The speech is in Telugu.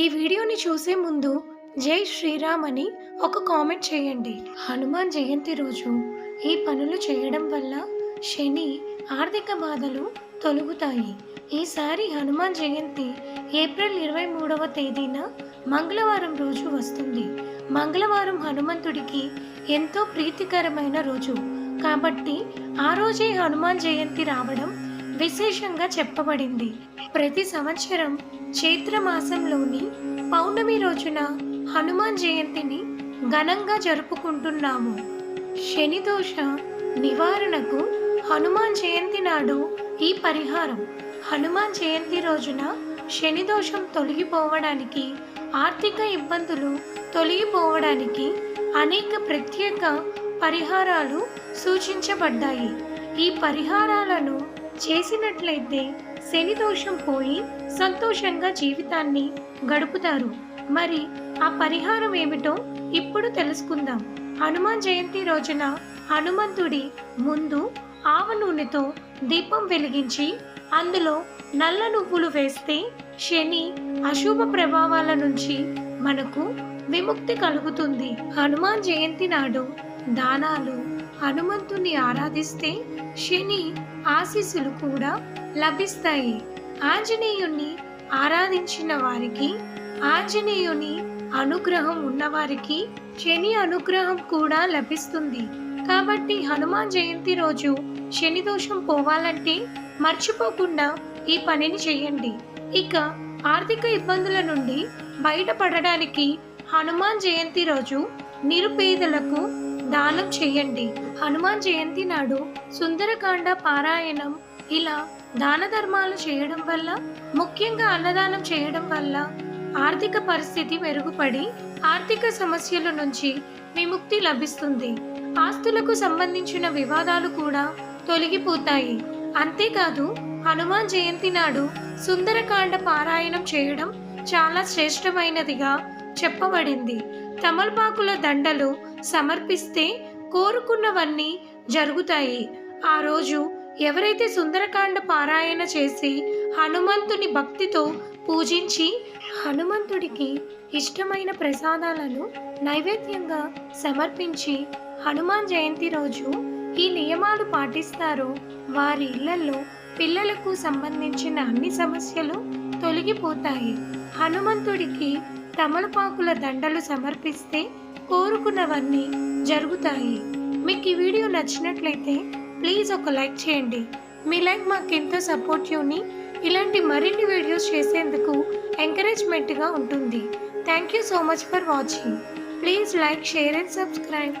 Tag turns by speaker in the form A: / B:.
A: ఈ వీడియోని చూసే ముందు జై శ్రీరామ్ అని ఒక కామెంట్ చేయండి. హనుమాన్ జయంతి రోజు ఈ పనులు చేయడం వల్ల శని ఆర్థిక బాధలు తొలగుతాయి. ఈసారి హనుమాన్ జయంతి ఏప్రిల్ ఇరవై మూడవ తేదీన మంగళవారం రోజు వస్తుంది. మంగళవారం హనుమంతుడికి ఎంతో ప్రీతికరమైన రోజు. కాబట్టి ఆ రోజే హనుమాన్ జయంతి రావడం విశేషంగా చెప్పబడింది. ప్రతి సంవత్సరం చైత్ర మాసంలోని పౌర్ణమి రోజున హనుమాన్ జయంతిని ఘనంగా జరుపుకుంటున్నాము. శనిదోష నివారణకు హనుమాన్ జయంతి నాడు ఈ పరిహారం. హనుమాన్ జయంతి రోజున శని దోషం తొలగిపోవడానికి ఆర్థిక ఇబ్బందులు తొలగిపోవడానికి అనేక ప్రత్యేక పరిహారాలు సూచించబడ్డాయి. ఈ పరిహారాలను చేసినట్లయితే శని దోషం పోయి సంతోషంగా జీవితాన్ని గడుపుతారు. మరి ఆ పరిహారం ఏమిటో ఇప్పుడు తెలుసుకుందాం. హనుమాన్ జయంతి రోజున హనుమంతుడి ముందు ఆవ నూనెతో దీపం వెలిగించి అందులో నల్ల నువ్వులు వేస్తే శని అశుభ ప్రభావాల నుంచి మనకు విముక్తి కలుగుతుంది. హనుమాన్ జయంతి నాడు దానాలు హనుమంతుని ఆరాధిస్తే శని ఆశీస్సులు కూడా లభిస్తాయి. ఆంజనేయుణ్ణి ఆరాధించిన వారికి ఆంజనేయుని అనుగ్రహం ఉన్నవారికి శని అనుగ్రహం కూడా లభిస్తుంది. కాబట్టి హనుమాన్ జయంతి రోజు శని దోషం పోవాలంటే మర్చిపోకుండా ఈ పనిని చేయండి. ఇక ఆర్థిక ఇబ్బందుల నుండి బయటపడడానికి హనుమాన్ జయంతి రోజు నిరుపేదలకు దానం చేయండి. హనుమాన్ జయంతి నాడు సుందరకాండ పారాయణం ఇలా దాన ధర్మాలు చేయడం వల్ల ముఖ్యంగా అన్నదానం చేయడం వల్ల ఆర్థిక పరిస్థితి మెరుగుపడి ఆర్థిక సమస్యల నుంచి విముక్తి లభిస్తుంది. ఆస్తులకు సంబంధించిన వివాదాలు కూడా తొలగిపోతాయి. అంతేకాదు హనుమాన్ జయంతి నాడు సుందరకాండ పారాయణం చేయడం చాలా శ్రేష్టమైనదిగా చెప్పబడింది. తమలపాకుల దండలు సమర్పిస్తే కోరుకున్నవన్నీ జరుగుతాయి. ఆ రోజు ఎవరైతే సుందరకాండ పారాయణ చేసి హనుమంతుని భక్తితో పూజించి హనుమంతుడికి ఇష్టమైన ప్రసాదాలను నైవేద్యంగా సమర్పించి హనుమాన్ జయంతి రోజు ఈ నియమాలు పాటిస్తారో వారి ఇళ్ళలో పిల్లలకు సంబంధించిన అన్ని సమస్యలు తొలగిపోతాయి. హనుమంతుడికి తమలపాకుల దండలు సమర్పిస్తే కోరుకున్నవన్నీ జరుగుతాయి. మీకు ఈ వీడియో నచ్చినట్లయితే ప్లీజ్ ఒక లైక్ చేయండి. మీ లైక్ మాకు ఎంతో సపోర్టివ్ని ఇలాంటి మరిన్ని వీడియోస్ చేసేందుకు ఎంకరేజ్మెంట్గా ఉంటుంది. Thank you so much for watching. Please like share and subscribe.